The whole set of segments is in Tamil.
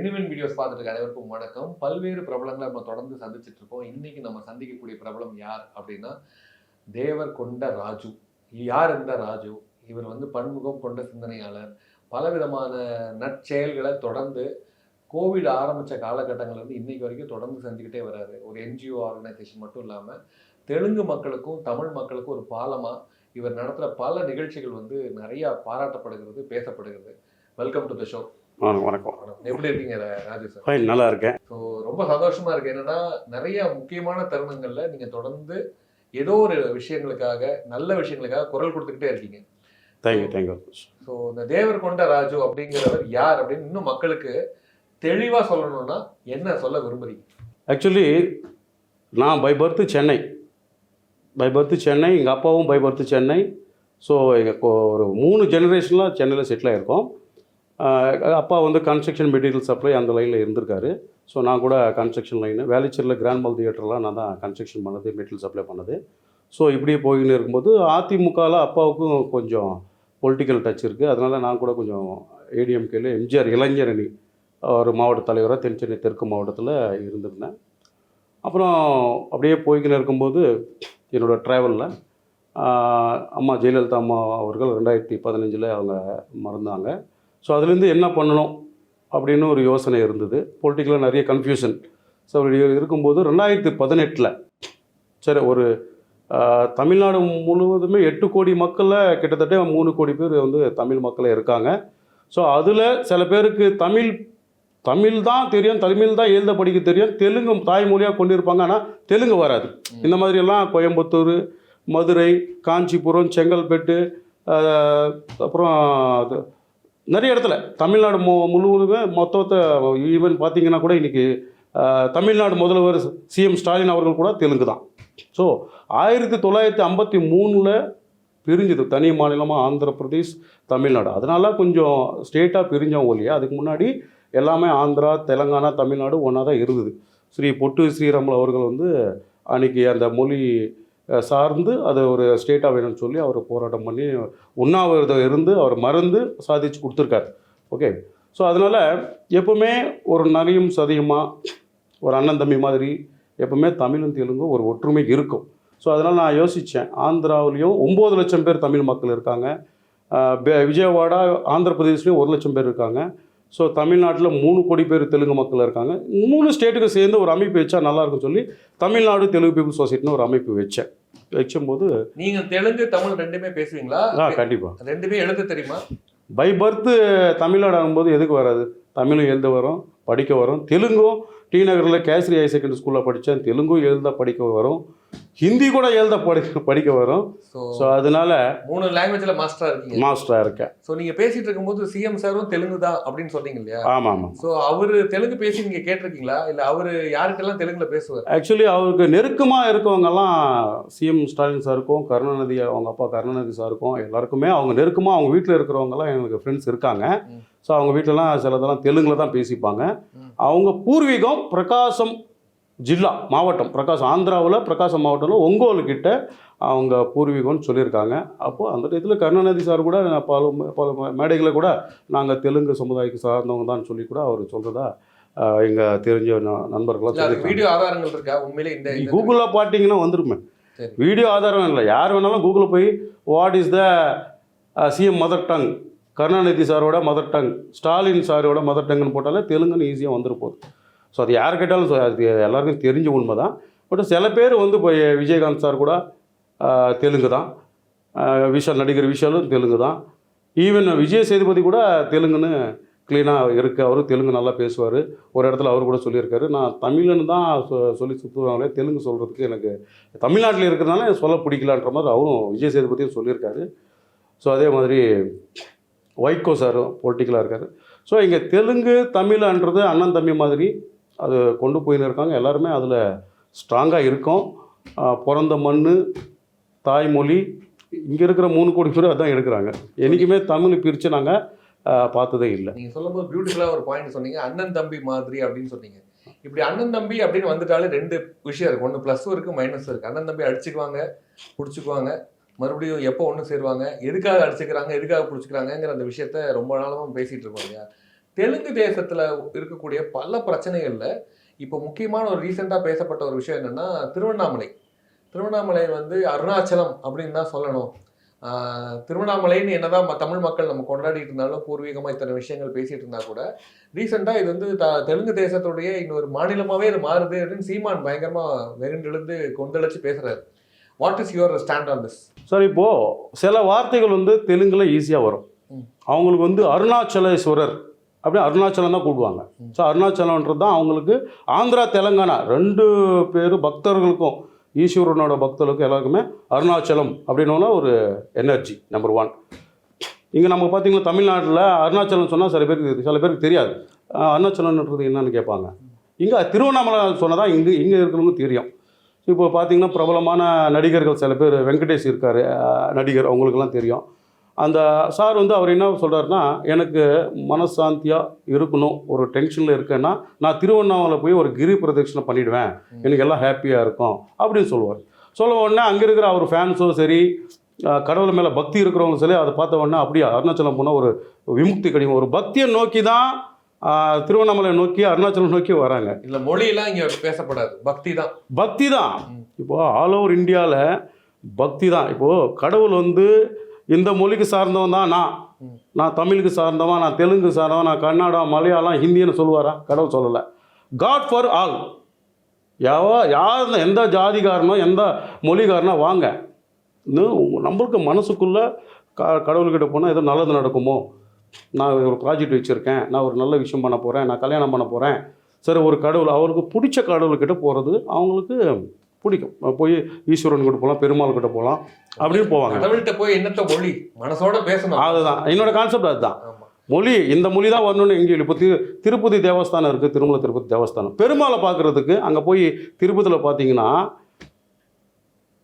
வினுவின் வீடியோஸ் பார்த்துட்டு அனைவருக்கும் வணக்கம். பல்வேறு பிரபலங்களை நம்ம தொடர்ந்து சந்திச்சுட்டு இருக்கோம். இன்னைக்கு நம்ம சந்திக்கக்கூடிய பிரபலம் யார் அப்படின்னா தேவர் கொண்ட ராஜு. யார் இந்த ராஜு? இவர் வந்து பன்முகம் கொண்ட சிந்தனையாளர். பலவிதமான நற்செயல்களை தொடர்ந்து கோவிட் ஆரம்பித்த காலகட்டங்கள்லேருந்து இன்னைக்கு வரைக்கும் தொடர்ந்து செஞ்சுக்கிட்டே வராரு. ஒரு என்ஜிஓ ஆர்கனைசேஷன் மட்டும் இல்லாமல் தெலுங்கு மக்களுக்கும் தமிழ் மக்களுக்கும் ஒரு பாலமாக இவர் நடத்துகிற பல நிகழ்ச்சிகள் வந்து நிறையா பாராட்டப்படுகிறது பேசப்படுகிறது. வெல்கம் டு த ஷோ வணக்கம். எப்படி இருக்கீங்க ரா- ராஜு சார் ஃபைன் நல்லா இருக்கேன். ஸோ ரொம்ப சந்தோஷமா இருக்கு. என்னன்னா நிறைய முக்கியமான தருணங்கள்ல நீங்க தொடர்ந்து ஏதோ ஒரு விஷயங்களுக்காக நல்ல விஷயங்களுக்காக குரல் கொடுத்துக்கிட்டே இருக்கீங்க. தேங்க்யூ தேங்க்யூ ஸோ இந்த தேவர் கொண்ட ராஜு அப்படிங்கிறவர் யார் அப்படின்னு இன்னும் மக்களுக்கு தெளிவா சொல்லணும்னா என்ன சொல்ல விரும்புறீங்க? ஆக்சுவலி நான் by birth Chennai. By birth Chennai எங்கள் அப்பாவும் பை பர்த்து சென்னை. ஸோ எங்கள் ஒரு மூணு ஜெனரேஷனில் சென்னையில் செட்டில் ஆயிருக்கோம். ஆஹ் அப்பா வந்து கன்ஸ்ட்ரக்ஷன் மெட்டீரியல் சப்ளை அந்த லைனில் இருந்திருக்காரு. ஸோ நான் கூட கன்ஸ்ட்ரக்ஷன் லைனு வேலைச்சேரியில் கிராண்ட் மால் தியேட்டர்லாம் நான் தான் கன்ஸ்ட்ரக்ஷன் பண்ணது மெட்டீரியல் சப்ளை பண்ணது. ஸோ இப்படியே போயின்னு இருக்கும்போது அதிமுகவில் அப்பாவுக்கும் கொஞ்சம் பொலிட்டிக்கல் டச் இருக்குது அதனால் நான் கூட கொஞ்சம் ஏடிஎம்கேல எம்ஜிஆர் இளைஞரணி ஒரு மாவட்ட தலைவராக தென் சென்னை தெற்கு மாவட்டத்தில் இருந்திருந்தேன். அப்புறம் அப்படியே போய்கின்னு இருக்கும்போது என்னோடய ட்ராவலில் அம்மா ஜெயலலிதா அம்மா அவர்கள் ரெண்டாயிரத்தி பதினஞ்சில் அவங்க மறந்தாங்க. ஸோ அதுலேருந்து என்ன பண்ணணும் அப்படின்னு ஒரு யோசனை இருந்தது. பொலிட்டிக்கலாக நிறைய கன்ஃபியூஷன் ஸோ அப்படி இருக்கும்போது ரெண்டாயிரத்தி பதினெட்டில் சரி ஒரு தமிழ்நாடு முழுவதுமே எட்டு கோடி மக்களில் கிட்டத்தட்ட மூணு கோடி பேர் வந்து தமிழ் மக்கள் இருக்காங்க. ஸோ அதில் சில பேருக்கு தமிழ் தமிழ் தான் தெரியும் தமிழ் தான் எழுத படிக்க தெரியும் தெலுங்கு தாய்மொழியாக கொண்டிருப்பாங்க. ஆனால் தெலுங்கு வராது. இந்த மாதிரியெல்லாம் கோயம்புத்தூர் மதுரை காஞ்சிபுரம் செங்கல்பட்டு அப்புறம் நிறைய இடத்துல. தமிழ்நாடு மு முழுவதுமே மொத்தத்தை ஈவன் பார்த்தீங்கன்னா கூட இன்றைக்கி தமிழ்நாடு முதல்வர் சிஎம் ஸ்டாலின் அவர்கள் கூட தெலுங்கு தான். ஸோ ஆயிரத்தி தொள்ளாயிரத்தி ஐம்பத்தி மூணில் பிரிஞ்சுது. தனி மாநிலமாக ஆந்திர பிரதேஷ் தமிழ்நாடு. அதனால கொஞ்சம் ஸ்டேட்டாக பிரிஞ்சோம் ஒழிய அதுக்கு முன்னாடி எல்லாமே ஆந்திரா தெலுங்கானா தமிழ்நாடு ஒன்றா தான் இருந்தது. ஸ்ரீ பொட்டு ஸ்ரீராமல் அவர்கள் வந்து அன்னைக்கு அந்த மொழி சார்ந்து அது ஒரு ஸ்டேட்டாக வேணும்னு சொல்லி அவர் போராட்டம் பண்ணி உண்ணாவிரதம் இருந்து அவர் மறந்து சாதிச்சு கொடுத்துருக்காரு. ஓகே ஸோ அதனால் எப்பவுமே ஒரு நகையும் சதியுமாக ஒரு அண்ணன் தம்பி மாதிரி எப்பவுமே தமிழும் தெலுங்கும் ஒரு ஒற்றுமை இருக்கும். ஸோ அதனால் நான் யோசித்தேன் ஆந்திராவிலையும் ஒம்பது லட்சம் பேர் தமிழ் மக்கள் இருக்காங்க. பே- விஜயவாடா ஆந்திர பிரதேஷ்லேயும் ஒரு லட்சம் பேர் இருக்காங்க. ஸோ தமிழ்நாட்டில் மூணு கோடி பேர் தெலுங்கு மக்கள் இருக்காங்க. மூணு ஸ்டேட்டுக்கு சேர்ந்து ஒரு அமைப்பு வச்சா நல்லாயிருக்கும்னு சொல்லி தமிழ்நாடு தெலுங்கு பீப்புள் சொசைட்டின்னு ஒரு அமைப்பு வச்சேன். வச்சும்போது நீங்க தெலுங்கு தமிழ் ரெண்டுமே பேசுவீங்களா? ஆ கண்டிப்பாக ரெண்டுமே எழுத தெரியுமா? பை பர்த்து தமிழ்நாடு ஆகும்போது எதுக்கு வராது? தமிழும் எழுத வரும் படிக்க வரும். தெலுங்கும் டி நகரில் கேசரி ஹையர் செகண்டரி ஸ்கூலில் படித்தேன். தெலுங்கும் எழுத படிக்க வரும். ஹிந்தி கூட எழுத படி படிக்க வரும். ஸோ அதனால மூணு லாங்குவேஜ்ல மாஸ்டரா இருக்கீங்க. மாஸ்டராக இருக்கேன். ஸோ நீங்க பேசிட்டு இருக்கும்போது சிஎம் சாரும் தெலுங்கு தான் அப்படின்னு சொன்னீங்க இல்லையா? ஆமாம் ஆமாம். ஸோ அவரு தெலுங்கு பேசி நீங்க கேட்டிருக்கீங்களா? இல்ல அவரு யாருக்கெல்லாம் தெலுங்குல பேசுவார்? ஆக்சுவலி அவருக்கு நெருக்கமாக இருக்கவங்கெல்லாம் சிஎம் ஸ்டாலின் சாருக்கும் கருணாநிதி அவங்க அப்பா கருணாநிதி சாருக்கும் எல்லாருக்குமே அவங்க நெருக்கமாக அவங்க வீட்டில் இருக்கிறவங்கலாம் எனக்கு ஃப்ரெண்ட்ஸ் இருக்காங்க. ஸோ அவங்க வீட்டிலலாம் சிலதெல்லாம் தெலுங்கில் தான் பேசிப்பாங்க. அவங்க பூர்வீகம் பிரகாசம் ஜில்லா மாவட்டம் பிரகாசம் ஆந்திராவில் பிரகாசம் மாவட்டத்தில் ஒங்கோல் கிட்ட அவங்க பூர்வீகம்னு சொல்லியிருக்காங்க. அப்போது அந்த டயத்தில் கருணாநிதி சார் கூட பல பல மேடைகளை கூட நாங்கள் தெலுங்கு சமுதாயத்துக்கு சார்ந்தவங்க தான் சொல்லி கூட அவர் சொல்கிறதா எங்கள் தெரிஞ்ச நண்பர்களாக வீடியோ ஆதாரங்கள் இருக்கா? உண்மையிலே இந்த கூகுளில் பார்த்தீங்கன்னா வந்துருமே. வீடியோ ஆதாரம் இல்லை. யார் வேணாலும் கூகுளில் போய் what is the CM mother tongue Karunanidhi சாரோட மதர் டங் ஸ்டாலின் சாரோட மதர் டங்குன்னு போட்டாலே தெலுங்குன்னு ஈஸியாக வந்துரு போகுது ஸோ அது யார் கேட்டாலும் அது எல்லாருக்கும் தெரிஞ்ச உண்மை தான் பட் சில பேர் வந்து இப்போ விஜயகாந்த் சார் கூட தெலுங்கு தான். விஷால் நடிகர் விஷாலும் தெலுங்கு தான். ஈவன் விஜய் சேதுபதி கூட தெலுங்குன்னு க்ளீனாக இருக்குது அவரும் தெலுங்கு நல்லா பேசுவார். ஒரு இடத்துல அவர் கூட சொல்லியிருக்காரு. நான் தமிழ்னு தான் சொ- சொல்லி சுற்றுவாங்களே தெலுங்கு சொல்கிறதுக்கு எனக்கு தமிழ்நாட்டில் இருக்கிறதுனால சொல்ல பிடிக்கலான்ற மாதிரி அவரும் விஜய் சேதுபதியும் சொல்லியிருக்காரு. ஸோ அதே மாதிரி வைகோ சாரும் பொலிட்டிக்கலாக இருக்கார். ஸோ இங்கே தெலுங்கு தமிழன்றது அண்ணன் தம்பி மாதிரி அது கொண்டு போயின்னு இருக்காங்க எல்லாருமே அதில் ஸ்ட்ராங்காக இருக்கோம். பிறந்த மண் தாய்மொழி இங்கே இருக்கிற மூணு கோடி பேர் அதான் எடுக்கிறாங்க. என்றைக்குமே தமிழ் பிரித்து நாங்கள் பார்த்ததே இல்லை. நீங்கள் சொல்லும்போது பியூட்டிஃபுல்லாக ஒரு பாயிண்ட் சொன்னீங்க. அண்ணன் தம்பி மாதிரி அப்படின்னு சொன்னீங்க. இப்படி அண்ணன் தம்பி அப்படின்னு வந்துட்டாலே ரெண்டு விஷயம் இருக்குது ஒன்று ப்ளஸ்ஸும் இருக்குது மைனஸ் இருக்குது அண்ணன் தம்பி அடிச்சுக்குவாங்க பிடிச்சிக்குவாங்க. மறுபடியும் எப்போ ஒன்று சேருவாங்க? எதுக்காக அடிச்சுக்கிறாங்க? எதுக்காக பிடிச்சிக்கிறாங்கங்கிற அந்த விஷயத்த ரொம்ப நாளாகவும் பேசிகிட்டு இருக்கோம் இல்லையா? தெலுங்கு தேசத்துல இருக்கக்கூடிய பல பிரச்சனைகள்ல இப்போ முக்கியமான ஒரு ரீசெண்டா பேசப்பட்ட ஒரு விஷயம் என்னன்னா திருவண்ணாமலை. திருவண்ணாமலை வந்து அருணாச்சலம் அப்படின்னு தான் சொல்லணும். திருவண்ணாமலைன்னு என்னதான் தமிழ் மக்கள் நம்ம கொண்டாடிட்டு இருந்தாலும் பூர்வீகமா இத்தனை விஷயங்கள் பேசிட்டு இருந்தா கூட ரீசெண்டா இது வந்து த- தெலுங்கு தேசத்துடைய இன்னொரு மாநிலமாவே இது மாறுது அப்படின்னு சீமான் பயங்கரமா வெகுண்டெழுந்து கொந்தளிச்சு பேசுறாரு. What is your stand on this sir இப்போது சில வார்த்தைகள் வந்து தெலுங்கில் ஈஸியாக வரும். அவங்களுக்கு வந்து அருணாச்சலேஸ்வரர் அப்படியே அருணாச்சலம் தான் கூடுவாங்க ஸோ அருணாச்சலம்ன்றது தான் அவங்களுக்கு ஆந்திரா தெலுங்கானா ரெண்டு பேர் பக்தர்களுக்கும் ஈஸ்வரனோட பக்தர்களுக்கும் எல்லாருக்குமே அருணாச்சலம் அப்படின்னா ஒரு எனர்ஜி நம்பர் ஒன் இங்கே நம்ம பார்த்தீங்கன்னா தமிழ்நாட்டில் அருணாச்சலம் சொன்னால் சில பேருக்கு சில பேருக்கு தெரியாது. அருணாச்சலம்ன்றது என்னன்னு கேட்பாங்க. இங்கே திருவண்ணாமலை சொன்னால் தான் இங்கே இங்கே இருக்கிறவங்க தெரியும். இப்போ பார்த்தீங்கன்னா பிரபலமான நடிகர்கள் சில பேர் வெங்கடேஷ் இருக்கார். நடிகர் அவங்களுக்கெல்லாம் தெரியும். அந்த சார் வந்து அவர் என்ன சொல்கிறாருன்னா எனக்கு மனசாந்தியாக இருக்கணும் ஒரு டென்ஷனில் இருக்கேன்னா நான் திருவண்ணாமலை போய் ஒரு கிரி பிரதட்சணை பண்ணிடுவேன். எனக்கு எல்லாம் ஹாப்பியாக இருக்கும் அப்படின்னு சொல்லுவார். சொல்ல உடனே அங்கே இருக்கிற அவர் ஃபேன்ஸும் சரி கடவுள் மேலே பக்தி இருக்கிறவங்க சரி அதை பார்த்த உடனே அப்படியே அருணாச்சலம் போனால் ஒரு விமுக்தி கிடைக்கும் ஒரு பக்தியை நோக்கி தான் திருவண்ணாமலை நோக்கி அருணாச்சலம் நோக்கி வராங்க. இல்ல மொழியெல்லாம் இங்க பேசப்படாது பக்தி தான். பக்தி தான். இப்போது ஆல் ஓவர் இந்தியாவில் பக்தி தான். இப்போது கடவுள் வந்து இந்த மொழிக்கு சார்ந்தவன் தான் நான். நான் தமிழுக்கு சார்ந்தவன் நான் தெலுங்கு சார்ந்தவன் நான் கன்னடா மலையாளம் ஹிந்தின்னு சொல்லுவாரா? கடவுள் சொல்லலை. காட் ஃபார் ஆல் யாவ யார் எந்த ஜாதிகாரனோ எந்த மொழிகாரனோ வாங்க. நம்மளுக்கு மனசுக்குள்ளே க கடவுள்கிட்ட போனால் ஏதோ நல்லது நடக்குமோ? நான் ஒரு ப்ராஜெக்ட் வச்சுருக்கேன். நான் ஒரு நல்ல விஷயம் பண்ண போகிறேன் நான் கல்யாணம் பண்ண போகிறேன் சரி ஒரு கடவுள் அவருக்கு பிடிச்ச கடவுள்கிட்ட போகிறது அவங்களுக்கு பிடிக்கும். போய் ஈஸ்வரன் கிட்ட போகலாம் பெருமாள் கிட்ட போகலாம் அப்படின்னு போவாங்க. கடவுள்கிட்ட போய் என்னத்த மொழி? மனசோட பேசணும். அதுதான். என்னோட கான்செப்ட் அதுதான். மொழி இந்த மொழி தான் வரணும்னு எங்கேயும் இப்போ திரு திருப்பதி தேவஸ்தானம் இருக்குது திருமல திருப்பதி தேவஸ்தானம். பெருமாளை பார்க்குறதுக்கு அங்கே போய் திருப்பதியில் பார்த்தீங்கன்னா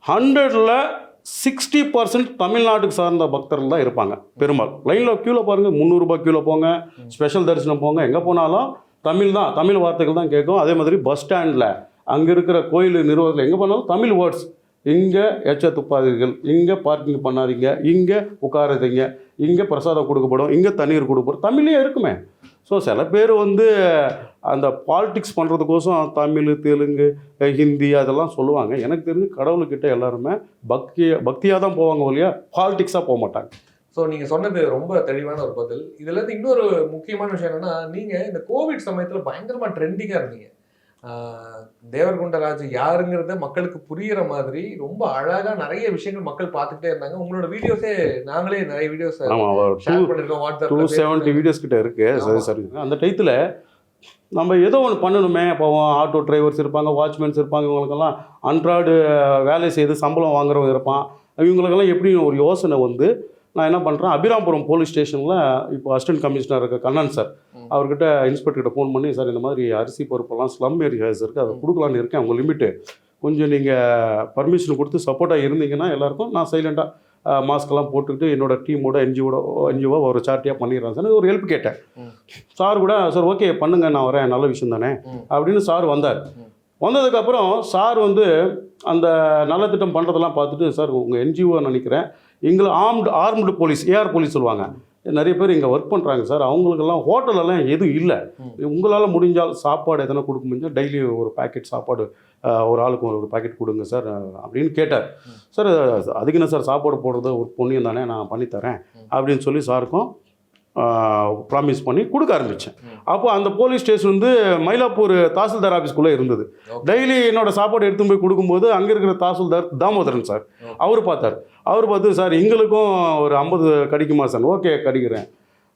ஹண்ட்ரடில் சிக்ஸ்டி பர்சன்ட் தமிழ்நாட்டுக்கு சார்ந்த பக்தர்கள் தான் இருப்பாங்க பெருமாள். லைனில் க்யூவில் பாருங்கள் முந்நூறுரூபா க்யூவில் போங்க ஸ்பெஷல் தரிசனம் போங்க எங்கே போனாலும் தமிழ் தான் தமிழ் வார்த்தைகள் தான் கேட்கும். அதே மாதிரி பஸ் ஸ்டாண்டில் அங்கே இருக்கிற கோயில் நிர்வாகத்தில் எங்கே போனாலும் தமிழ் வேர்ட்ஸ் இங்கே எச்ச துப்பாதீர்கள் இங்கே பார்க்கிங் பண்ணாதீங்க இங்கே உட்காராதீங்க இங்கே பிரசாதம் கொடுக்கப்படும் இங்கே தண்ணீர் கொடுக்கப்படும். தமிழ்லேயே இருக்குமே. ஸோ சில பேர் வந்து அந்த பாலிட்டிக்ஸ் பண்ணுறதுக்கோசம் தமிழ் தெலுங்கு ஹிந்தி அதெல்லாம் சொல்லுவாங்க. எனக்கு தெரிஞ்சு கடவுள்கிட்ட எல்லாருமே பக்தி பக்தியாக தான் போவாங்க ஒழிய பாலிட்டிக்ஸாக போக மாட்டாங்க. ஸோ நீங்கள் சொன்னது ரொம்ப தெளிவான ஒரு பதில். இதுலேருந்து இன்னொரு முக்கியமான விஷயம் என்னன்னா நீங்கள் இந்த கோவிட் சமயத்தில் பயங்கரமாக ட்ரெண்டிங்காக இருந்தீங்க. தேவர்குண்டராஜ் யாருங்கிறத மக்களுக்கு புரியுற மாதிரி ரொம்ப அழகா நிறைய விஷயங்கள் மக்கள் பார்த்துக்கிட்டே இருந்தாங்க. உங்களோட வீடியோஸே நாங்களே நிறைய வீடியோஸ் ஷேர் பண்ணிருக்கோம் டூ செவன்ட்டி வாட்ஸ்அப் வீடியோஸ் கிட்ட இருக்கு. சரி சரி. அந்த டயத்தில் நம்ம ஏதோ ஒன்று பண்ணணுமே. இப்போ ஆட்டோ டிரைவர்ஸ் இருப்பாங்க வாட்ச்மேன்ஸ் இருப்பாங்க இவங்களுக்கெல்லாம் அன்றாடு வேலை செய்து சம்பளம் வாங்குறவங்க இருப்பான். இவங்களுக்கெல்லாம் எப்படி ஒரு யோசனை வந்து நான் என்ன பண்ணுறேன் அபிராம்புரம் போலீஸ் ஸ்டேஷனில் இப்போ அசிஸ்டன்ட் கமிஷனர் இருக்க கண்ணன் சார். அவர்கிட்ட இன்ஸ்பெக்டர்கிட்ட ஃபோன் பண்ணி சார் இந்த மாதிரி அரிசி பருப்பெல்லாம் ஸ்லம் ஏரியாஸ் இருக்குது அதை கொடுக்கலான்னு இருக்கேன் அவங்க லிமிட்டு கொஞ்சம் நீங்கள் பர்மிஷன் கொடுத்து சப்போர்ட்டாக இருந்தீங்கன்னா எல்லாருக்கும் நான் சைலண்ட்டாக மாஸ்க்கெல்லாம் போட்டுக்கிட்டு என்னோட டீமோட என்ஜிஓட என்ஜிஓ ஒரு சார்ட்டியாக பண்ணிடுறேன் சார் ஒரு ஹெல்ப் கேட்டேன். சார் கூட சார் ஓகே பண்ணுங்க நான் வரேன் நல்ல விஷயம் தானே. அப்படின்னு சார் வந்தார். வந்ததுக்கப்புறம் சார் வந்து அந்த நல்ல திட்டம் பண்ணுறதெல்லாம் பார்த்துட்டு சார் உங்கள் என்ஜிஓ நினைக்கிறேன் எங்களை armed armed police AR police சொல்லுவாங்க நிறைய பேர் இங்கே ஒர்க் பண்ணுறாங்க சார் அவங்களுக்கெல்லாம் ஹோட்டலெல்லாம் எதுவும் இல்லை. உங்களால் முடிஞ்சால் சாப்பாடு எதனா கொடுக்க முடிஞ்சால் டெய்லி ஒரு பாக்கெட் சாப்பாடு ஒரு ஆளுக்கு ஒரு பாக்கெட் கொடுங்க சார் அப்படின்னு கேட்டார். சார் அதுக்கு என்ன சார் சாப்பாடு போடுறது ஒரு புண்ணியம் தானே நான் பண்ணித்தரேன். அப்படின்னு சொல்லி சாருக்கும் ப்ராமிஸ் பண்ணி கொடுக்க ஆரம்பித்தேன். அப்போ அந்த போலீஸ் ஸ்டேஷன் வந்து மயிலாப்பூர் தாசில்தார் ஆஃபீஸ்க்குள்ளே இருந்தது. டெய்லி என்னோட சாப்பாடு எடுத்துன்னு போய் கொடுக்கும்போது அங்கே இருக்கிற தாசில்தார் தாமோதரன் சார். அவர் பார்த்தார் அவர் பார்த்து சார் எங்களுக்கும் ஒரு ஐம்பது கிடைக்குமா சார் ஓகே கிடைக்கிறேன்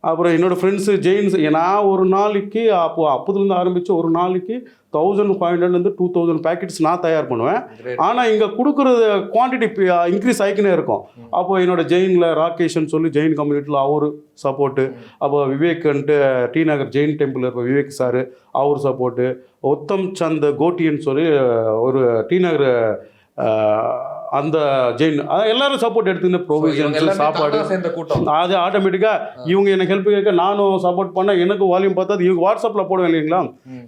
அப்புறம் என்னோடய ஃப்ரெண்ட்ஸு ஜெயின்ஸ் நான் ஒரு நாளைக்கு அப்போ அப்போதுலேருந்து ஆரம்பித்து ஒரு நாளைக்கு தௌசண்ட் ஃபைவ் ஹண்ட்ரட்லேருந்து டூ தௌசண்ட் பேக்கெட்ஸ் நான் தயார் பண்ணுவேன். ஆனால் இங்கே கொடுக்குறது குவான்டிட்டி இன்க்ரீஸ் ஆகிக்கினே இருக்கும். அப்போ என்னோட ஜெயினில் ராகேஷ்னு சொல்லி ஜெயின் கம்யூனிட்டியில் அவர் சப்போர்ட்டு. அப்போ விவேக்ன்ட்டு டி நகர் ஜெயின் டெம்பிள் இருக்க விவேக் சார் அவர் சப்போர்ட்டு உத்தம் சந்த் கோட்டின்னு சொல்லி ஒரு டி நகர் அந்த ஜெயின் எல்லாரும் சப்போர்ட் எடுத்துக்கிட்டு ப்ரொவிஷன்ஸ் எல்லாமே சாப்பாடு கூட்டம். அது ஆட்டோமேட்டிக்காக இவங்க எனக்கு ஹெல்ப் கேட்க நானும் சப்போர்ட் பண்ணேன் எனக்கு வால்யூம் பார்த்தா இவங்க வாட்ஸ்அப்பில் போடுவேன் இல்லைங்களா.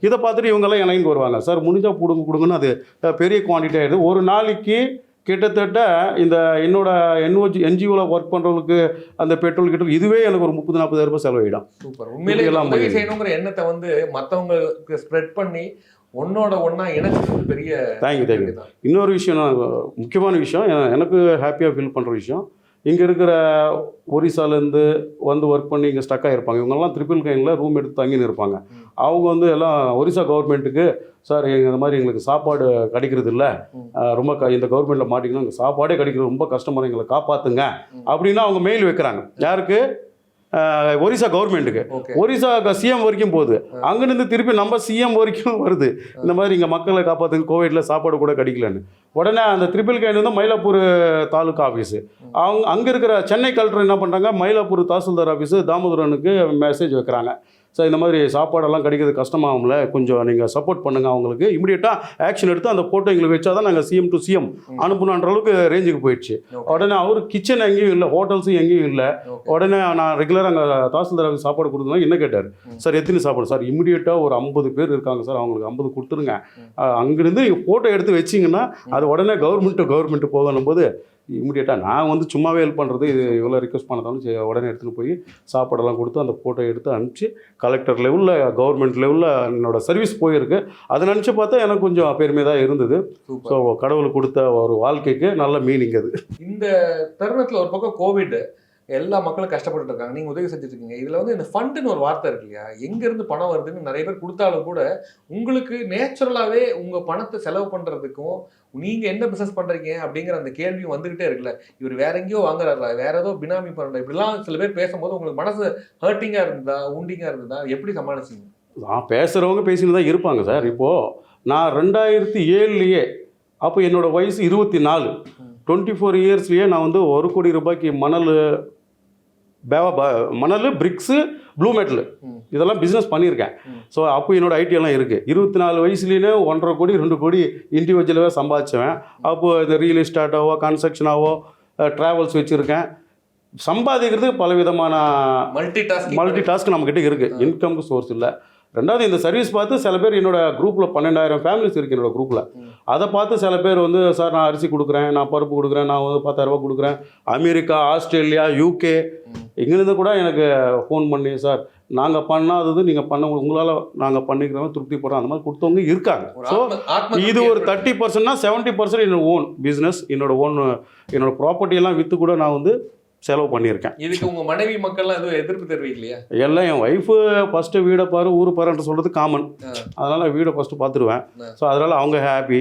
இதை பார்த்துட்டு இவங்கெல்லாம் எனக்கு வருவாங்க. சார் முடிஞ்சால் கொடுங்க கொடுங்கன்னு அது பெரிய குவான்டிட்டி ஆகிடுது ஒரு நாளைக்கு கிட்டத்தட்ட இந்த என்னோட என்ஓஜி என்ஜிஓவில் ஒர்க் பண்ணுறவங்களுக்கு அந்த பெட்ரோல் கிட்ட இதுவே எனக்கு ஒரு முப்பது நாற்பதாயிரம் ரூபாய் செலவாயிடும். சூப்பர் உண்மையிலே முடியுது. செய்யணுங்கிற எண்ணத்தை வந்து மத்தவங்களுக்கு ஸ்ப்ரெட் பண்ணி ஒன்னோட ஒண்ணா இணைச்சது பெரிய தேங்க்யூ தேங்க்யூ. இன்னொரு விஷயம் நான் முக்கியமான விஷயம் எனக்கு ஹாப்பியாக ஃபீல் பண்ணுற விஷயம் இங்கே இருக்கிற ஒரிசாலேருந்து வந்து ஒர்க் பண்ணி இங்கே ஸ்டக் ஆகிருப்பாங்க இவங்கெல்லாம் ட்ரிபிள் கைனில் ரூம் எடுத்து தங்கின்னு இருப்பாங்க. அவங்க வந்து எல்லாம் ஒரிசா கவர்மெண்ட்டுக்கு சார் எங்க இந்த மாதிரி எங்களுக்கு சாப்பாடு கிடைக்கிறது இல்லை. ரொம்ப க இந்த கவர்மெண்ட்டில் மாட்டிங்கன்னா சாப்பாடே கிடைக்கிறது ரொம்ப கஷ்டமாக எங்களை காப்பாற்றுங்க. அப்படின்னு அவங்க மெயில் வைக்கிறாங்க. யாருக்கு? ஒரிசா கவர்மெண்ட்டுக்கு ஒரிசா சிஎம் வரைக்கும் போகுது. அங்கிருந்து திருப்பி நம்ம சிஎம் வரைக்கும் வருது. இந்த மாதிரி இங்கே மக்களை காப்பாற்றுங்க கோவிட்ல சாப்பாடு கூட கிடைக்கலன்னு. உடனே அந்த ட்ரிபிள் கைன் வந்து மயிலாப்பூர் தாலுக்கா ஆஃபீஸு அவங்க அங்கே இருக்கிற சென்னை கலெக்டர் என்ன பண்ணுறாங்க மயிலாப்பூர் தாசில்தார் ஆஃபீஸு தாமோதரனுக்கு மெசேஜ் வைக்கிறாங்க. சார் இந்த மாதிரி சாப்பாடெல்லாம் கிடைக்கிறது கஷ்டமாகும்ல. கொஞ்சம் நீங்கள் சப்போர்ட் பண்ணுங்க அவங்களுக்கு. இமீடியட்டாக ஆக்ஷன் எடுத்து அந்த ஃபோட்டோ எங்களுக்கு வச்சா தான் நாங்கள் சிஎம் டு சிஎம் அனுப்பணுன்ற அளவுக்கு ரேஞ்சுக்கு போயிடுச்சு. உடனே அவர் கிச்சன் எங்கேயும் இல்லை ஹோட்டல்ஸும் எங்கேயும் இல்லை. உடனே நான் ரெகுலராக அங்கே தாசில்தார் ஆஃபீஸ் சாப்பாடு கொடுத்தோம் என்ன கேட்டார். சார் எத்தனை சாப்பாடு? சார் இமிடியேட்டாக ஒரு ஐம்பது பேர் இருக்காங்க சார். அவங்களுக்கு ஐம்பது கொடுத்துருங்க. அங்கிருந்து ஃபோட்டோ எடுத்து வச்சிங்கன்னா அது உடனே கவர்மெண்ட் டு கவர்மெண்ட் போகணும் போது இமிடியேட்டாக நான் வந்து சும்மாவே ஹெல்ப் பண்ணுறது இது இவ்வளோ ரிக்வஸ்ட் பண்ணதாலும் உடனே எடுத்துகிட்டு போய் சாப்பாடெல்லாம் கொடுத்து அந்த ஃபோட்டோ எடுத்து அனுப்பிச்சு கலெக்டர் லெவலில் கவர்மெண்ட் லெவலில் என்னோட சர்வீஸ் போயிருக்கு. அதை நினச்சி பார்த்தா எனக்கு கொஞ்சம் பெருமை தான் இருந்தது ஸோ கடவுள் கொடுத்த ஒரு வாழ்க்கைக்கு நல்ல மீனிங் அது. இந்த தருணத்துல ஒரு பக்கம் கோவிட் எல்லா மக்களும் கஷ்டப்பட்டு இருக்காங்க நீங்க உதவி செஞ்சுட்டு இருக்கீங்க இதுல வந்து இந்த ஃபண்டுன்னு ஒரு வார்த்தை இருக்கு இல்லையா எங்க இருந்து பணம் வருதுன்னு நிறைய பேர் கொடுத்தாலும் கூட உங்களுக்கு நேச்சுரலாவே உங்க பணத்தை செலவு பண்றதுக்கும் நீங்க என்ன பிசினஸ் பண்றீங்க அப்படிங்கிற அந்த கேள்வியும் வந்துகிட்டே இருக்குல்ல. இவர் வேற எங்கேயோ வாங்குறாரா? வேற ஏதோ பினாமி பண்ற? இப்படிலாம் சில பேர் பேசும்போது உங்களுக்கு மனசு ஹர்ட்டிங்கா இருந்ததா? உண்டிங்கா இருந்ததா? எப்படி சமாளிச்சீங்க? நான் பேசுகிறவங்க பேசின்னு தான் இருப்பாங்க சார். இப்போது நான் ரெண்டாயிரத்தி ஏழுலேயே அப்போ என்னோட வயசு இருபத்தி நாலு. டுவெண்ட்டி ஃபோர் இயர்ஸ்லேயே நான் வந்து ஒரு கோடி ரூபாய்க்கு மணல் மணல் பிரிக்ஸு ப்ளூ மெட்டல். இதெல்லாம் பிஸ்னஸ் பண்ணியிருக்கேன். ஸோ அப்போ என்னோட ஐடி எல்லாம் இருக்குது இருபத்தி நாலு வயசுலேயே ஒன்றரை கோடி ரெண்டு கோடி இண்டிவிஜுவலாகவே சம்பாதிச்சவன். அப்போது இந்த ரியல் எஸ்டேட்டாவோ கன்ஸ்ட்ரக்ஷனாவோ ட்ராவல்ஸ் வச்சுருக்கேன். சம்பாதிக்கிறதுக்கு பலவிதமான மல்டி டாஸ்கிங் மல்டி டாஸ்க் நம்மக்கிட்ட இருக்குது இன்கம்க்கு சோர்ஸ் இல்லை. ரெண்டாவது இந்த சர்வீஸ் பார்த்து சில பேர் என்னோட குரூப்பில் பன்னெண்டாயிரம் ஃபேமிலிஸ் இருக்குது என்னோட குரூப்பில். அதை பார்த்து சில பேர் வந்து சார் நான் அரிசி கொடுக்குறேன் நான் பருப்பு கொடுக்குறேன் நான் வந்து பத்தாயிரரூபா கொடுக்குறேன் அமெரிக்கா ஆஸ்திரேலியா யூகே. இங்கேருந்து கூட எனக்கு ஃபோன் பண்ணி சார் நாங்கள் பண்ணாதது நீங்கள் பண்ண உங்களால் நாங்கள் பண்ணிக்கிறோம் திருப்தி போடுறோம் அந்த மாதிரி கொடுத்தவங்க இருக்காங்க ஸோ இது ஒரு. தேர்ட்டி பர்சன்ட்னா செவன்ட்டி பர்சன்ட் என்னோட ஓன் பிஸ்னஸ் என்னோட ஓன் என்னோட ப்ராப்பர்ட்டி எல்லாம் விற்று கூட நான் வந்து செலவு பண்ணியிருக்கேன். இதுக்கு உங்க மனைவி மக்கள்லாம் எதுவும் எதிர்ப்பு தெரிவிக்கலையா? எல்லாம் என் ஒய்ஃபு ஃபஸ்ட்டு வீடை பாரு ஊர் பாருன்ற சொல்கிறது காமன். அதனால் வீடை ஃபஸ்ட்டு பார்த்துருவேன். ஸோ அதனால் அவங்க ஹாப்பி.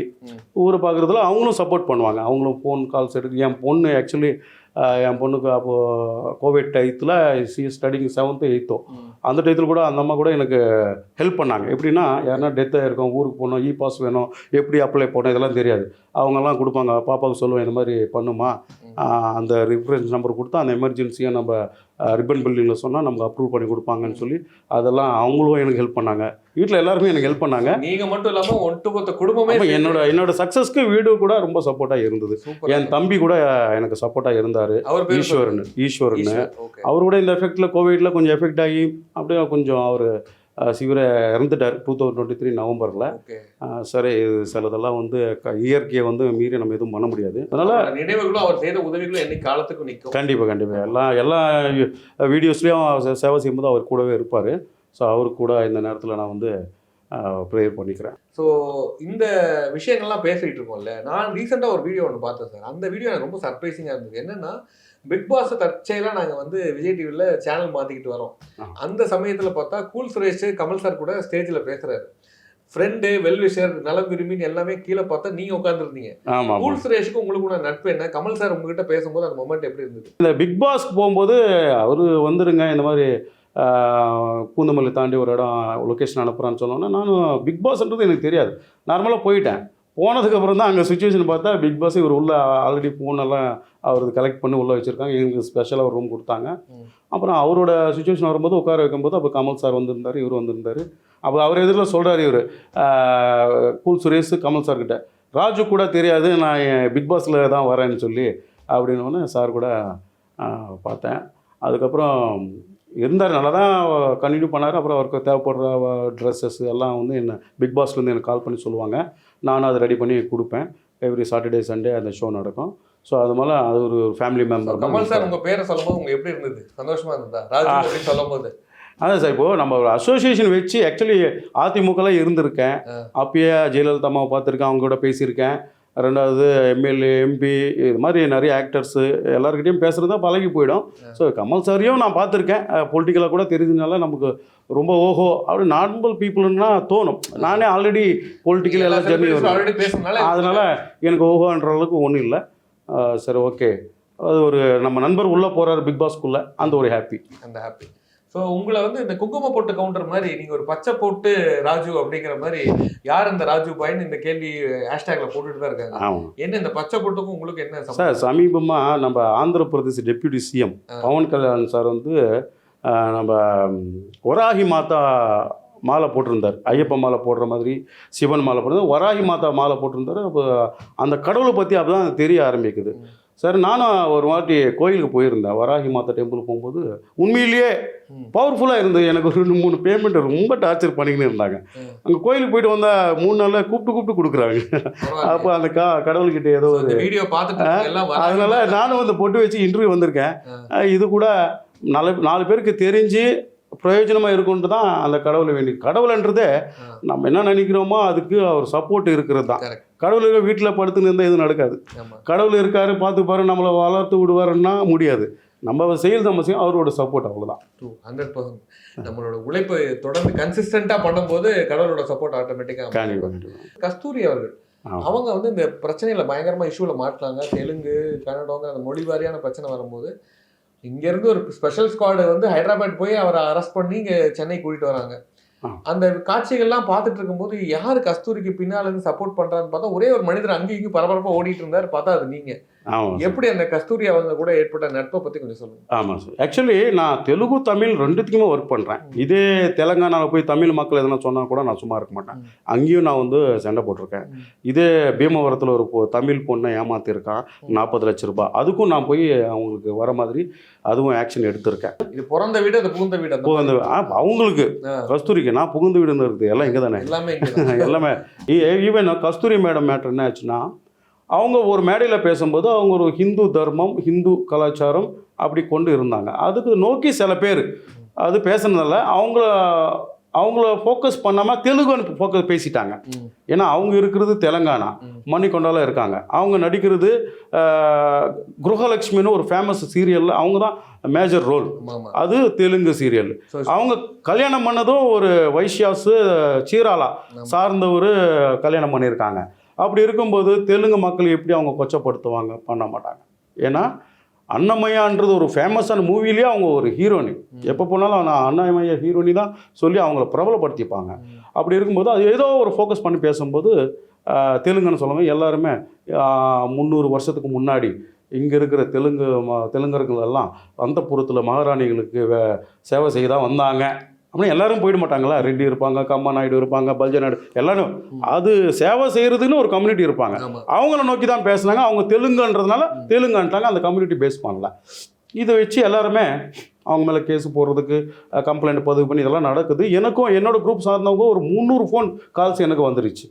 ஊரை பார்க்குறதுல அவங்களும் சப்போர்ட் பண்ணுவாங்க. அவங்களும் ஃபோன் கால்ஸ் எடுத்து என் பொண்ணு ஆக்சுவலி என் பொண்ணுக்கு அப்போது கோவிட் டயத்தில் சி ஸ்டடிங் செவன்த்து எயித்தோ. அந்த டயத்தில் கூட அந்த அம்மா கூட எனக்கு ஹெல்ப் பண்ணாங்க. எப்படின்னா யாருன்னா டெத் ஆகிருக்கோம் ஊருக்கு போகணும் இ பாஸ் வேணும் எப்படி அப்ளை பண்ணணும் இதெல்லாம் தெரியாது. அவங்கெல்லாம் கொடுப்பாங்க பாப்பாவுக்கு சொல்லுவேன் இந்த மாதிரி பண்ணுமா? அந்த ரிஃபரன்ஸ் நம்பர் கொடுத்தா அந்த எமர்ஜென்சியாக நம்ம ரிப்பன் பில்டிங்கில் சொன்னால் நமக்கு அப்ரூவ் பண்ணி கொடுப்பாங்கன்னு சொல்லி அதெல்லாம் அவங்களும் எனக்கு ஹெல்ப் பண்ணாங்க. வீட்டில் எல்லாருமே எனக்கு ஹெல்ப் பண்ணாங்க. நீங்க மட்டும் இல்லாம ஒட்டுமொத்த குடும்பமே என்னோட என்னோட சக்ஸஸ்க்கு வீடு கூட ரொம்ப சப்போர்ட்டாக இருந்தது. என் தம்பி கூட எனக்கு சப்போர்ட்டாக இருந்தார். அவர் ஈஸ்வரன். ஈஸ்வரன். ஓகே அவர் கூட இந்த எஃபெக்டில் கோவிட்ல கொஞ்சம் எஃபெக்ட் ஆகி அப்படியே கொஞ்சம் அவர் சிவரை இறந்துட்டார். டூ தௌசண்ட் டுவெண்ட்டி த்ரீ நவம்பரில் சரி இது சிலதெல்லாம் வந்து இயற்கையை வந்து மீறி நம்ம எதுவும் பண்ண முடியாது. அதனால் நினைவுகளும் அவர் செய்த உதவிகளும் என்னைக்கு காலத்துக்கும் நிக்கும் கண்டிப்பாக கண்டிப்பாக எல்லா எல்லா வீடியோஸ்லேயும் சேவை செய்யும்போது அவர் கூடவே இருப்பார். ஸோ அவருக்கு கூட இந்த நேரத்தில் நான் வந்து ப்ரேயர் பண்ணிக்கிறேன். ஸோ இந்த விஷயங்கள்லாம் பேசிட்டு இருக்கோம்ல. நான் ரீசெண்டாக ஒரு வீடியோ ஒன்று பார்த்தேன் சார் அந்த வீடியோ எனக்கு ரொம்ப சர்ப்ரைசிங்காக இருந்தது. என்னன்னா பிக் பாஸ் தற்செயலாக நாங்கள் வந்து விஜய் டிவியில் சேனல் மாற்றிக்கிட்டு வரோம். அந்த சமயத்தில் பார்த்தா கூல் சுரேஷ் கமல் சார் கூட ஸ்டேஜில் பேசுறாரு. ஃப்ரெண்டு வெல்விஷர் நலம் விரும்பின்னு எல்லாமே கீழே பார்த்தா நீங்க உட்காந்துருந்தீங்க கூல் சுரேஷுக்கு உங்களுக்கு கூட நட்பு என்ன? கமல் சார் உங்ககிட்ட பேசும்போது அந்த மொமெண்ட் எப்படி இருந்தது? இந்த பிக் பாஸ்க்கு போகும்போது அவர் வந்துருங்க இந்த மாதிரி பூந்தமல்லி தாண்டி ஒரு இடம் லொக்கேஷன் அனுப்புகிறான்னு சொன்னோன்னே நானும் பிக் பாஸ்ன்றது எனக்கு தெரியாது. நார்மலாக போயிட்டேன். போனதுக்கப்புறம் தான் அங்கே சுச்சுவேஷன் பார்த்தா பிக் பாஸ் இவர் உள்ள ஆல்ரெடி ஃபோனெல்லாம் அவரது கலெக்ட் பண்ணி உள்ளே வச்சுருக்காங்க. எங்களுக்கு ஸ்பெஷலாக ஒரு ரூம் கொடுத்தாங்க. அப்புறம் அவரோட சுச்சுவேஷன் வரும்போது உட்கார வைக்கும்போது அப்போ கமல் சார் வந்திருந்தார் இவர் வந்திருந்தார். அப்போ அவர் எதிரில் சொல்கிறார் இவர். கூல் சுரேஷ் கமல் சார்கிட்ட ராஜு கூட தெரியாது நான் பிக் பாஸில் தான் வரேன்னு சொல்லி அப்படின்னோடனே சார் கூட பார்த்தேன். அதுக்கப்புறம் இருந்தார் நல்லா தான் கண்டினியூ பண்ணார். அப்புறம் அவருக்கு தேவைப்படுற ட்ரெஸ்ஸஸ் எல்லாம் வந்து என்ன பிக் பாஸ்லேருந்து எனக்கு கால் பண்ணி சொல்லுவாங்க. நானும் அதை ரெடி பண்ணி கொடுப்பேன். எவ்ரி சாட்டர்டே சண்டே அந்த ஷோ நடக்கும். ஸோ அது மேலே அது ஒரு ஃபேமிலி மெம்பர் கமல் சார் உங்க பேரை சொல்லும்போது உங்களுக்கு எப்படி இருந்தது? சந்தோஷமா இருந்ததா? ராஜு அப்படின்னு சொல்லும் போது அதான் சார் இப்போது நம்ம ஒரு அசோசியேஷன் வச்சு ஆக்சுவலி அதிமுகலாம் இருந்திருக்கேன். அப்பயே ஜெயலலிதா அம்மாவை பார்த்துருக்கேன் அவங்க கூட பேசியிருக்கேன். ரெண்டாவது எம்எல்ஏ எம்பி இது மாதிரி நிறைய ஆக்டர்ஸு எல்லாருக்கிட்டையும் பேசுகிறது தான் பழகி போயிடும். ஸோ கமல் சாரையும் நான் பார்த்துருக்கேன். பொலிட்டிக்கலாக கூட தெரிஞ்சதுனால நமக்கு ரொம்ப ஓஹோ அப்படி நார்மல் பீப்புள்னா தோணும். நானே ஆல்ரெடி பொலிட்டிக்கல் எல்லாம் ஜெர்னி அதனால எனக்கு ஓஹோன்ற அளவுக்கு ஒன்றும் இல்லை. சரி ஓகே அது ஒரு நம்ம நண்பர் உள்ளே போகிறாரு பிக் பாஸ்க்குள்ளே. அந்த ஒரு ஹாப்பி அந்த ஹாப்பி ஸோ உங்களை வந்து இந்த குங்கும போட்டு கவுண்டர் மாதிரி நீங்க ஒரு பச்சை போட்டு ராஜு அப்படிங்கிற மாதிரி யார் இந்த ராஜு பாயின்னு இந்த கேள்வி ஹேஷ்டேக்ல போட்டுட்டு தான் இருக்காங்க? என்ன இந்த பச்சை போட்டுக்கும் உங்களுக்கு என்ன சார்? சமீபமாக நம்ம Andhra Pradesh deputy CM Pawan Kalyan sir வந்து நம்ம ம், வராகி மாதா மாலை போட்டிருந்தார். ஐயப்ப மாலை போடுற மாதிரி சிவன் மாலை போட்டிருந்தார் வராகி மாதா மாலை போட்டிருந்தார். அப்போ அந்த கடவுளை பற்றி அப்போ தான் தெரிய ஆரம்பிக்குது. சார் நானும் ஒரு வாட்டி கோயிலுக்கு போயிருந்தேன் வராகி மாதா டெம்பிள் போகும்போது உண்மையிலேயே. பவர்ஃபுல்லாக இருந்தது எனக்கு ஒரு ரெண்டு மூணு பேமெண்ட் ரொம்ப டார்ச்சர் பண்ணிக்கின்னு இருந்தாங்க. அங்கே கோயிலுக்கு போயிட்டு வந்தால் மூணு நாளில் கூப்பிட்டு கூப்பிட்டு கொடுக்குறாங்க. அப்போ அந்த கா கடவுள்கிட்ட ஏதோ ஒரு வீடியோ பார்த்துட்டு. அதனால நானும் வந்து பொட்டு வச்சு இன்டர்வியூ வந்திருக்கேன் இது கூட நாலு நாலு பேருக்கு தெரிஞ்சு பிரயோஜனமாக இருக்குன்ட்டு தான் அந்த கடவுளை வேண்டி. கடவுள்ன்றதே. நம்ம என்ன நினைக்கிறோமோ அதுக்கு அவர் சப்போர்ட் இருக்கிறது தான். கடவுள் வீட்டில் படுத்துன்னு இருந்தால் எதுவும் நடக்காது. கடவுள் இருக்காரு பார்த்துப்பாரு நம்மளை வளர்த்து விடுவாருன்னா முடியாது. நம்ம செயல் நம்ம செய்யும் அவரோட சப்போர்ட் அவ்வளோதான் டூ ஹண்ட்ரட் பர்சன்ட் நம்மளோட உழைப்பை தொடர்ந்து கன்சிஸ்டண்டா பண்ணும்போது கடவுளோட சப்போர்ட் ஆட்டோமேட்டிக்கா கண்டிப்பாக கஸ்தூரி அவர்கள். அவங்க வந்து இந்த பிரச்சனையில பயங்கரமா இஷ்யூல மாட்டினாங்க தெலுங்கு கன்னடங்கிற அந்த மொழி வாரியான பிரச்சனை வரும்போது இங்க இருந்து ஒரு ஸ்பெஷல் ஸ்குவாடு வந்து ஹைதராபாத் போய் அவரை அரெஸ்ட் பண்ணி இங்க சென்னை கூட்டிட்டு வராங்க. அந்த காட்சிகள்லாம் பார்த்துட்டு இருக்கும்போது யாரு கஸ்தூரிக்கு பின்னால இருந்து சப்போர்ட் பண்றான்னு பார்த்தா ஒரே ஒரு மனிதர் அங்கேயும் இங்கேயும் பரபரப்பா ஓடிட்டு இருந்தாரு. பார்த்தா அது நீங்க. ஆமாம் எப்படி அந்த கஸ்தூரி அவங்க கூட ஏற்பட்ட நட்பை பத்தி கொஞ்சம் சொல்லுங்க. ஆமாம் சார். ஆக்சுவலி நான் தெலுங்கு தமிழ் ரெண்டுத்துக்குமே ஒர்க் பண்ணுறேன் இதே தெலுங்கானாவில் போய் தமிழ் மக்கள் எதனா சொன்னால் கூட நான் சும்மா இருக்க மாட்டேன். அங்கேயும் நான் வந்து சண்டை போட்டிருக்கேன். இதே பீமவரத்தில் ஒரு தமிழ் பொண்ணை ஏமாத்திருக்கான். நாற்பது லட்ச ரூபாய். அதுக்கும் நான் போய் அவங்களுக்கு வர மாதிரி அதுவும் ஆக்ஷன் எடுத்திருக்கேன். இது பிறந்த வீடு அது புகுந்த வீடு புகுந்து அவங்களுக்கு. கஸ்தூரிக்கு நான் புகுந்து விடுந்து இருக்குது. எல்லாம் இங்கே தானே எல்லாமே. எல்லாமே ஈவன் கஸ்தூரி மேடம் மேட்ரு என்ன ஆச்சுன்னா அவங்க ஒரு மேடையில் பேசும்போது அவங்க ஒரு ஹிந்து தர்மம் ஹிந்து கலாச்சாரம் அப்படி கொண்டு இருந்தாங்க. அதுக்கு நோக்கி சில பேர் அது பேசுனதால அவங்கள அவங்கள ஃபோக்கஸ் பண்ணாமல் தெலுங்குன்னு ஃபோக்கஸ் பேசிட்டாங்க. ஏன்னா அவங்க இருக்கிறது தெலுங்கானா. மணிக்கொண்டால இருக்காங்க. அவங்க நடிக்கிறது குருஹலக்ஷ்மின்னு ஒரு ஃபேமஸ் சீரியலில் அவங்க தான் மேஜர் ரோல் அது தெலுங்கு சீரியல் அவங்க கல்யாணம் பண்ணதும் ஒரு வைஷ்யாஸு சீராலா. சார்ந்த ஒரு கல்யாணம் பண்ணியிருக்காங்க. அப்படி இருக்கும்போது தெலுங்கு மக்கள் எப்படி அவங்க கொச்சப்படுத்துவாங்க? பண்ண மாட்டாங்க. ஏன்னா அன்னமயான்றது ஒரு ஃபேமஸான மூவிலேயே அவங்க ஒரு ஹீரோனி. எப்போ போனாலும் நான் அன்னமயா ஹீரோனி தான் சொல்லி அவங்கள பிரபலப்படுத்திப்பாங்க. அப்படி இருக்கும்போது அது ஏதோ ஒரு ஃபோக்கஸ் பண்ணி பேசும்போது தெலுங்குன்னு சொல்லுவாங்க எல்லாருமே முந்நூறு வருஷத்துக்கு முன்னாடி இங்கே இருக்கிற தெலுங்கு ம- தெலுங்கர்கள் எல்லாம் அந்த புறத்தில் மகாராணிகளுக்கு சேவை செய்ய தான் வந்தாங்க. அப்படின்னு எல்லாரும் போயிட மாட்டாங்களா? ரெட்டி இருப்பாங்க கம்மா நாயுடு இருப்பாங்க பல்ஜ நாயுடு எல்லாரும். அது சேவை செய்கிறதுன்னு ஒரு கம்யூனிட்டி இருப்பாங்க. அவங்கள நோக்கி தான் பேசுனாங்க. அவங்க தெலுங்குன்றதுனால தெலுங்குன்ட்டாங்க. அந்த கம்யூனிட்டி பேஸ் பண்ணல. இதை வச்சு எல்லாருமே அவங்க மேலே கேஸ் போடுறதுக்கு கம்ப்ளைண்ட் பதிவு பண்ணி இதெல்லாம் நடக்குது. எனக்கும் என்னோட குரூப் சார்ந்தவங்க ஒரு முந்நூறு ஃபோன் கால்ஸ் எனக்கு வந்துருச்சு.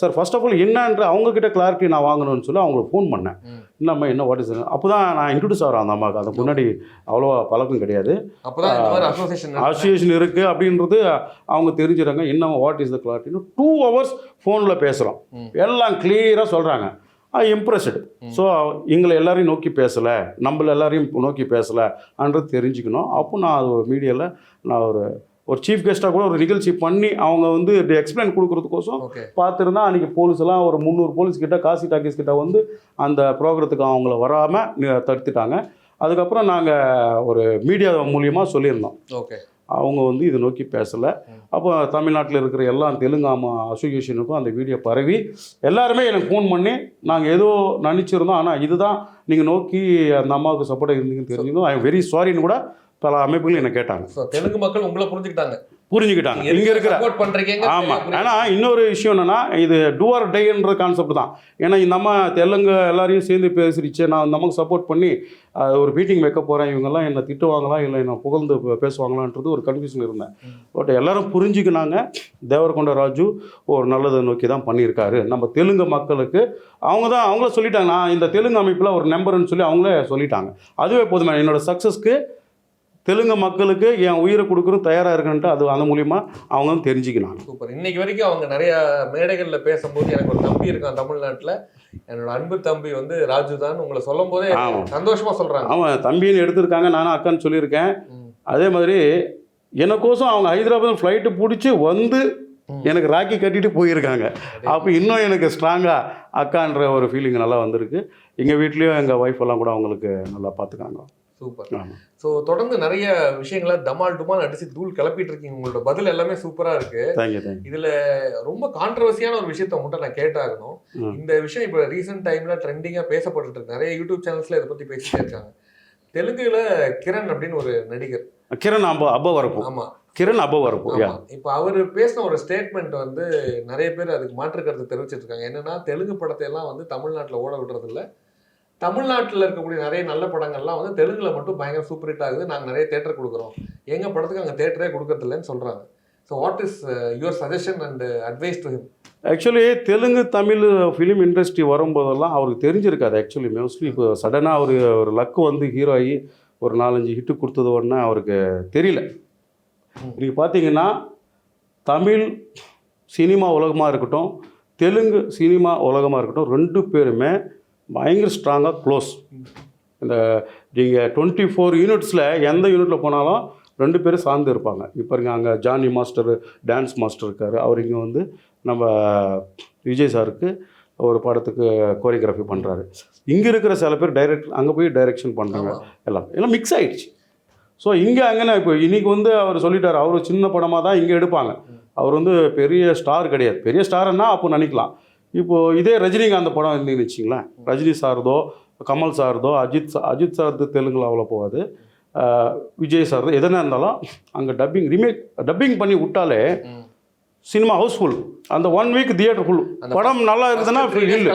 சார் ஃபர்ஸ்ட் ஆஃப் ஆல் என்னன்ற அவங்கக்கிட்ட கிளாரிட்டி நான் வாங்கணும்னு சொல்லி அவங்களுக்கு ஃபோன் பண்ணேன். என்னம்மா என்ன வாட் இஸ் அப்போ தான் நான் இன்ட்ரடியூஸ் ஆகிறேன் அந்த அம்மாவுக்கு. அதுக்கு முன்னாடி அவ்வளோவா பழக்கம் கிடையாது. அசோசியேஷன் இருக்குது அப்படின்றது அவங்க தெரிஞ்சுறாங்க. என்ன வாட் இஸ் த கிளாரிட்டின்னு டூ ஹவர்ஸ் ஃபோனில் பேசுகிறோம். எல்லாம் கிளியராக சொல்கிறாங்க இம்ப்ரெஸ்டு. ஸோ எங்களை எல்லாரையும் நோக்கி பேசலை. நம்மள எல்லாரையும் நோக்கி பேசலைன்றது தெரிஞ்சுக்கணும். அப்போ நான் அது ஒரு மீடியாவில் நான் ஒரு ஒரு சீஃப் கெஸ்ட்டாக கூட ஒரு நிகழ்ச்சி பண்ணி அவங்க வந்து எக்ஸ்பிளைன் கொடுக்கறதுக்கோசம் பார்த்துருந்தா அன்றைக்கி போலீஸ் எல்லாம் ஒரு முந்நூறு போலீஸ் கிட்ட காசி டாக்கீஸ் கிட்ட வந்து அந்த ப்ரோக்ரத்துக்கு அவங்கள வராமல் தடுத்துட்டாங்க. அதுக்கப்புறம் நாங்கள் ஒரு மீடியா மூலியமாக சொல்லியிருந்தோம். ஓகே அவங்க வந்து இதை நோக்கி பேசலை. அப்போ தமிழ்நாட்டில் இருக்கிற எல்லா தெலுங்கு அம்மா அசோசியேஷனுக்கும் அந்த வீடியோ பரவி. எல்லாருமே எனக்கு ஃபோன் பண்ணி நாங்கள் ஏதோ நினச்சிருந்தோம் ஆனால் இதுதான் நீங்கள் நோக்கி அந்த அம்மாவுக்கு சப்போர்ட்டாக இருந்தீங்கன்னு தெரிஞ்சுக்கணும் ஐ வெரி சாரின்னு கூட பல அமைப்புகள் என்னை கேட்டாங்க. தெலுங்கு மக்கள் உங்களை புரிஞ்சுக்கிட்டாங்க. புரிஞ்சுக்கிட்டாங்க. இங்கே இருக்கிற பண்றீங்க ஆமாம் ஆனால் இன்னொரு விஷயம் என்னன்னா இது டூஆர் டேன்ற கான்செப்ட் தான். ஏன்னா இந்த நம்ம தெலுங்கு எல்லாரையும் சேர்ந்து பேசிருச்சு. நான் நமக்கு சப்போர்ட் பண்ணி ஒரு மீட்டிங் வைக்க போகிறேன் இவங்கெல்லாம் என்னை திட்டுவாங்களா? இல்லை என்ன புகழ்ந்து பேசுவாங்களான்றது ஒரு கன்ஃபியூஷன் இருந்தேன். பட் எல்லாரும் புரிஞ்சுக்கினாங்க. தேவரகொண்ட ராஜு ஒரு நல்லதை நோக்கி தான் பண்ணியிருக்காரு. நம்ம தெலுங்கு மக்களுக்கு அவங்க தான் அவங்கள சொல்லிட்டாங்க. நான் இந்த தெலுங்கு அமைப்பில் ஒரு நம்பர்னு சொல்லி அவங்களே சொல்லிட்டாங்க. அதுவே போதுமே என்னோட சக்ஸஸ்க்கு தெலுங்கு மக்களுக்கு என் உயிரை கொடுக்குறதும் தயாராக இருக்குன்ட்டு அது அந்த மூலிமா அவங்க வந்து தெரிஞ்சுக்கினாங்க. சூப்பர். இன்னைக்கு வரைக்கும் அவங்க நிறைய மேடைகள்ல பேசும்போது எனக்கு ஒரு தம்பி இருக்கான் தமிழ்நாட்டுல. என்னோட அன்பு தம்பி வந்து ராஜு தான் உங்களை சொல்லும் போதே ஆமாம் சந்தோஷமா சொல்றாங்க. அவன் தம்பின்னு எடுத்திருக்காங்க நானும் அக்கான்னு சொல்லியிருக்கேன். அதே மாதிரி எனக்கோசம் அவங்க ஹைதராபாத் ஃப்ளைட்டு பிடிச்சி வந்து. எனக்கு ராக்கி கட்டிட்டு போயிருக்காங்க. அப்போ இன்னும் எனக்கு ஸ்ட்ராங்காக அக்கான்ற ஒரு ஃபீலிங் நல்லா வந்திருக்கு. எங்கள் வீட்லேயும் எங்கள் ஒய்ஃப் எல்லாம் கூட அவங்களுக்கு நல்லா பார்த்துக்காங்க சூப்பர். ஸோ தொடர்ந்து நிறைய விஷயங்களை தமால் டுமால் அடிச்சு தூள் கிளப்பிட்டு இருக்கீங்க. உங்களோட பதில் எல்லாமே சூப்பரா இருக்கு. இதுல ரொம்ப கான்ட்ரவர்சியான ஒரு விஷயத்த மட்டும் நான் கேட்டாகணும். இந்த விஷயம் இப்போ ரீசெண்ட் டைம்ல ட்ரெண்டிங்கா பேசப்பட்டு இருக்கு. நிறைய யூடியூப் சேனல்ஸ்ல இதை பத்தி பேசிட்டே இருக்காங்க. தெலுங்குல கிரண் அப்படின்னு ஒரு நடிகர். கிரண் அப வரப்பு ஆமா. கிரண் அப வரப்பு யா ஆமா இப்போ அவர் பேசின ஒரு ஸ்டேட்மெண்ட் வந்து நிறைய பேர் அதுக்கு மாற்று கருத்து தெரிவிச்சிட்டு இருக்காங்க. என்னன்னா தெலுங்கு படத்தை எல்லாம் வந்து தமிழ்நாட்டுல ஓட விடுறது இல்ல தமிழ்நாட்டுல இருக்கக்கூடிய நிறைய நல்ல படங்கள்லாம் வந்து தெலுங்குல மட்டும் பயங்கர சூப்பர் ஹிட் ஆகுது. நாங்க நிறைய தேட்டர் கொடுக்குறோம். எங்க படத்துக்கு அங்க தேட்டரே கொடுக்கறது இல்லைன்னு சொல்றாங்க. So what is your suggestion and advice to him actually Telugu Tamil film industry வரும்போதெல்லாம் அவருக்கு தெரிஞ்சிருக்காது. ஆக்சுவலி மோஸ்ட்லி இப்போ சடனாக ஒரு ஒரு லக்கு வந்து ஹீரோ ஆகி ஒரு நாலஞ்சு ஹிட்டு கொடுத்தது உடனே அவருக்கு தெரியல. நீங்கள் பார்த்தீங்கன்னா தமிழ் சினிமா உலகமாக இருக்கட்டும் தெலுங்கு சினிமா உலகமாக இருக்கட்டும் ரெண்டு பேருமே பயங்கர ஸ்ட்ராங்காக க்ளோஸ் இந்த நீங்கள் டுவெண்ட்டி ஃபோர் யூனிட்ஸில் எந்த யூனிட்டில் போனாலும் ரெண்டு பேரும் சார்ந்து இருப்பாங்க. இப்போ இருங்க அங்கே ஜானி மாஸ்டர் டான்ஸ் மாஸ்டர் இருக்கார். அவர் இங்கே வந்து நம்ம விஜய் சாருக்கு ஒரு படத்துக்கு கோரியோகிராஃபி பண்ணுறாரு இங்கே இருக்கிற சில பேர் டைரக்ட் அங்கே போய் டைரக்ஷன் பண்ணுறாங்க எல்லாம் எல்லாம் மிக்ஸ் ஆயிடுச்சு. ஸோ இங்கே அங்கேனா இப்போ இன்னைக்கு வந்து அவர் சொல்லிட்டார் அவர் சின்ன படமாக தான் இங்கே எடுப்பாங்க. அவர் வந்து பெரிய ஸ்டார் கிடையாது. பெரிய ஸ்டார்னா அப்போ நினைக்கலாம். இப்போது இதே ரஜினிகாந்த் படம் இருந்தீங்கன்னு வச்சிங்களேன் ரஜினி சார்தோ கமல் சார்தோ அஜித் சா- அஜித் சார்து தெலுங்குல அவ்வளோ போகாது. விஜய் சார்தோ எதனா இருந்தாலும் அங்கே டப்பிங் ரீமேக் டப்பிங் பண்ணி விட்டாலே சினிமா ஹவுஸ்ஃபுல் அந்த ஒன் வீக் தியேட்டர் ஃபுல் படம் நல்லா இருக்குதுன்னா இல்லை.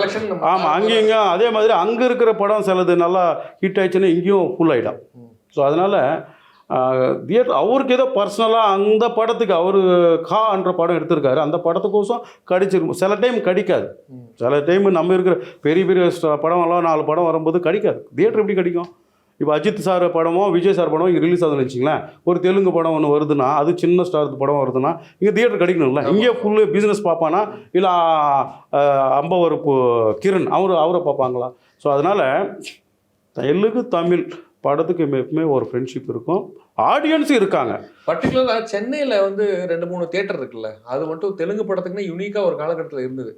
ஆமாம் அங்கேயும் இங்கேயும் அதே மாதிரி அங்கே இருக்கிற படம் சிலது நல்லா ஹிட் ஆயிடுச்சுன்னா இங்கேயும் ஃபுல் ஆகிடும். ஸோ அதனால் தியேட்டர் அவருக்கு ஏதோ பர்சனலாக அந்த படத்துக்கு அவர் கான்ற படம் எடுத்திருக்காரு. அந்த படத்துக்கோசம் கடிச்சிருக்கும். சில டைம் கடிக்காது. சில டைம் நம்ம இருக்கிற பெரிய பெரிய ஸ்ட- படமெல்லாம் நாலு படம் வரும்போது கடிக்காது. தியேட்டர் எப்படி கிடைக்கும்? இப்போ அஜித் சார் படமோ விஜய் சார் படம் இங்கே ரிலீஸ் ஆகுதுன்னு வச்சிங்களேன் ஒரு தெலுங்கு படம் ஒன்று வருதுன்னா அது சின்ன ஸ்டார் படம் வருதுன்னா இங்கே தியேட்டர் கிடைக்கணும்ல. இங்கே ஃபுல்லு பிஸ்னஸ் பார்ப்பானா? இல்லை அம்பவரப்பு கிரண் அவர் அவரை பார்ப்பாங்களா? ஸோ அதனால் தெலுங்கு தமிழ் படத்துக்கு எப்பவுமே ஒரு ஃப்ரெண்ட்ஷிப் இருக்கும். ஆடியன்ஸும் இருக்காங்க. பர்டிகுலரா சென்னையில வந்து ரெண்டு மூணு தியேட்டர் இருக்குல்ல அது மட்டும் தெலுங்கு படத்துக்குன்னு யூனிக்கா ஒரு காலகட்டத்தில் இருந்தது.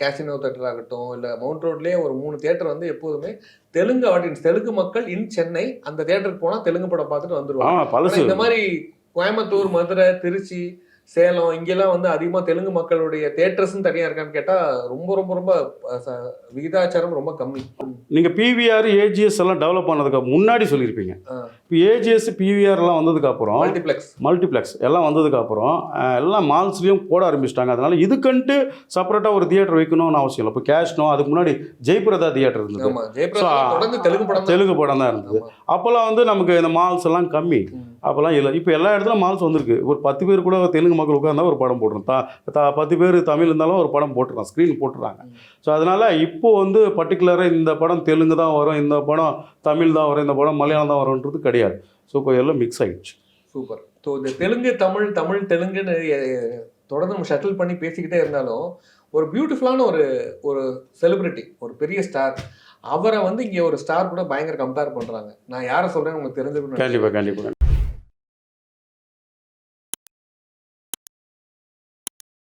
கேசினோ தேட்டர் ஆகட்டும் இல்ல மவுண்ட் ரோட்லயே ஒரு மூணு தியேட்டர் வந்து எப்போதுமே தெலுங்கு ஆடியன்ஸ் தெலுங்கு மக்கள் இன் சென்னை அந்த தியேட்டருக்கு போனா தெலுங்கு படம் பார்த்துட்டு பழசு. இந்த மாதிரி கோயம்புத்தூர் மதுரை திருச்சி சேலம் இங்கெல்லாம் வந்து அதிகமா தெலுங்கு மக்களுடைய தேட்டர்ஸ்னு தனியா இருக்கான்னு கேட்டா ரொம்ப ரொம்ப ரொம்ப விகிதாச்சாரம் ரொம்ப கம்மி நீங்கள் பிவிஆர் ஏஜிஎஸ் எல்லாம் டெவலப் பண்ணதுக்கு முன்னாடி சொல்லியிருப்பீங்க. இப்போ ஏஜிஎஸ் பிவிஆர்லாம் வந்ததுக்கப்புறம் மல்டிப்ளெக்ஸ் மல்டிப்ளெக்ஸ் எல்லாம் வந்ததுக்கப்புறம் எல்லாம் மால்ஸ்லேயும் போட ஆரம்பிச்சிட்டாங்க அதனால் இதுக்குன்ட்டு செப்பரேட்டாக ஒரு தியேட்டர் வைக்கணும்னு அவசியம் இல்லை இப்போ கேஷ்னோ அதுக்கு முன்னாடி ஜெயபிரதா தியேட்டர் இருந்தது தெலுங்கு படம். தெலுங்கு படம் தான் இருந்தது. அப்போல்லாம் வந்து நமக்கு இந்த மால்ஸ் எல்லாம் கம்மி. அப்போல்லாம் இல்லை. இப்போ எல்லா இடத்துலையும் மால்ஸ் வந்திருக்கு. ஒரு பத்து பேர் கூட தெலுங்கு மக்கள் உட்காந்தா ஒரு படம் போட்டுரும் தா தா- பத்து பேர் தமிழ் இருந்தாலும் ஒரு படம் போட்டுருக்கான் ஸ்க்ரீன் போட்டுறாங்க. ஸோ அதனால் இப்போ வந்து பர்டிகுலராக இந்த படம் தெலுங்கு தான் வரும் இந்த படம் தமிழ் தான் வரும் இந்த படம் மலையாளம் தான் வரும்ன்றது கிடையாது. ஸோ இப்போ எல்லாம் மிக்ஸ் ஆயிடுச்சு. சூப்பர். ஸோ இந்த தெலுங்கு தமிழ் தமிழ் தெலுங்குன்னு தொடர்ந்து நம்ம ஷட்டில் பண்ணி பேசிக்கிட்டே இருந்தாலும் ஒரு பியூட்டிஃபுல்லான ஒரு ஒரு செலிபிரிட்டி ஒரு பெரிய ஸ்டார் அவரை வந்து இங்கே ஒரு ஸ்டார் கூட பயங்கர கம்பேர் பண்ணுறாங்க நான் யாரை சொல்கிறேன்னு உங்களுக்கு தெரிஞ்சுக்கணும் கண்டிப்பாக கண்டிப்பாக